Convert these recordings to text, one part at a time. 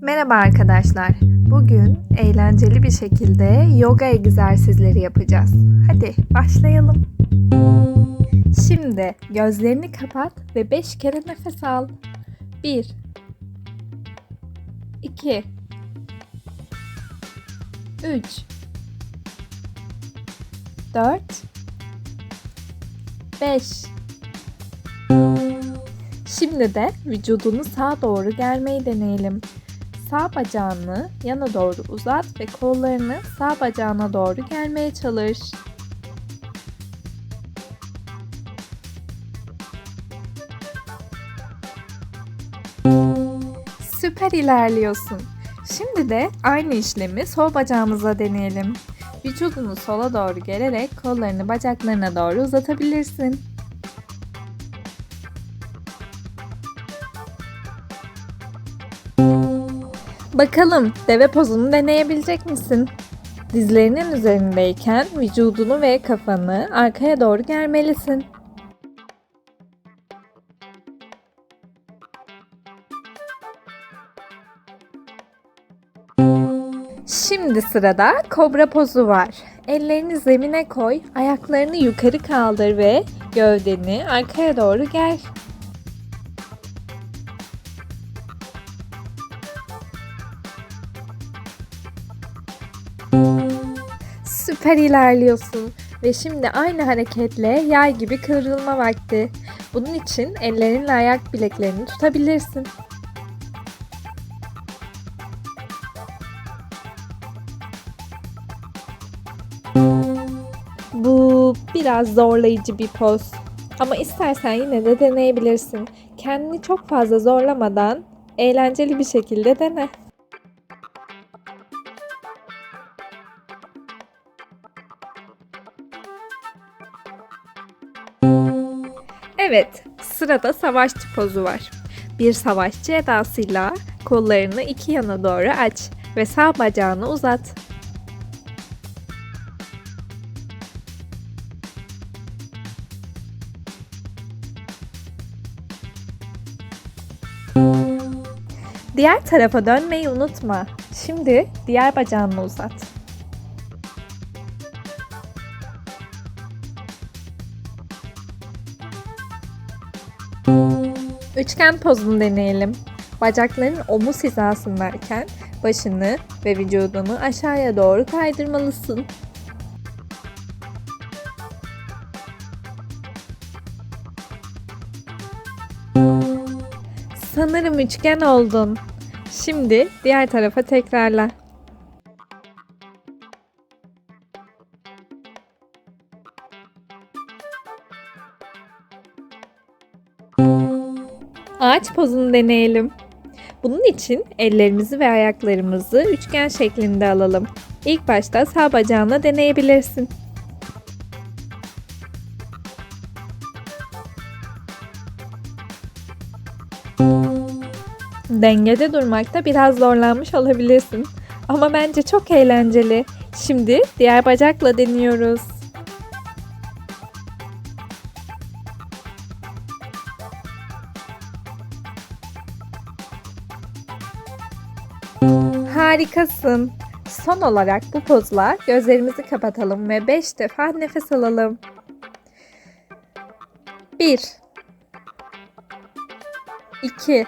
Merhaba arkadaşlar. Bugün eğlenceli bir şekilde yoga egzersizleri yapacağız. Hadi başlayalım. Şimdi gözlerini kapat ve 5 kere nefes al. 1 2 3 4 5 Şimdi de vücudunu sağa doğru gelmeyi deneyelim. Sağ bacağını yana doğru uzat ve kollarını sağ bacağına doğru gelmeye çalış. Süper ilerliyorsun. Şimdi de aynı işlemi sol bacağımıza deneyelim. Vücudunu sola doğru gelerek kollarını bacaklarına doğru uzatabilirsin. Bakalım deve pozunu deneyebilecek misin? Dizlerinin üzerindeyken vücudunu ve kafanı arkaya doğru germelisin. Şimdi sırada kobra pozu var. Ellerini zemine koy, ayaklarını yukarı kaldır ve gövdeni arkaya doğru ger. Süper ilerliyorsun ve şimdi aynı hareketle yay gibi kıvrılma vakti. Bunun için ellerinle ayak bileklerini tutabilirsin. Bu biraz zorlayıcı bir poz. Ama istersen yine de deneyebilirsin. Kendini çok fazla zorlamadan eğlenceli bir şekilde dene. Evet, sırada savaşçı pozu var. Bir savaşçı edasıyla kollarını iki yana doğru aç ve sağ bacağını uzat. Diğer tarafa dönmeyi unutma. Şimdi diğer bacağını uzat. Üçgen pozunu deneyelim. Bacakların omuz hizasındayken başını ve vücudunu aşağıya doğru kaydırmalısın. Sanırım üçgen oldun. Şimdi diğer tarafa tekrarla. Ağaç pozunu deneyelim. Bunun için ellerimizi ve ayaklarımızı üçgen şeklinde alalım. İlk başta sağ bacağına deneyebilirsin. Dengede durmakta biraz zorlanmış olabilirsin. Ama bence çok eğlenceli. Şimdi diğer bacakla deniyoruz. Harikasın. Son olarak bu pozla gözlerimizi kapatalım ve 5 defa nefes alalım. 1 2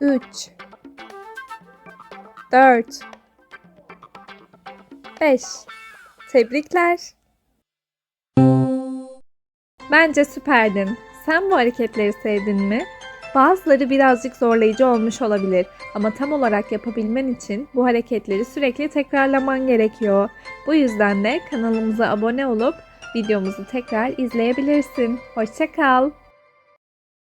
3 4 5 Tebrikler. Bence süperdin. Sen bu hareketleri sevdin mi? Bazıları birazcık zorlayıcı olmuş olabilir ama tam olarak yapabilmen için bu hareketleri sürekli tekrarlaman gerekiyor. Bu yüzden de kanalımıza abone olup videomuzu tekrar izleyebilirsin. Hoşçakal.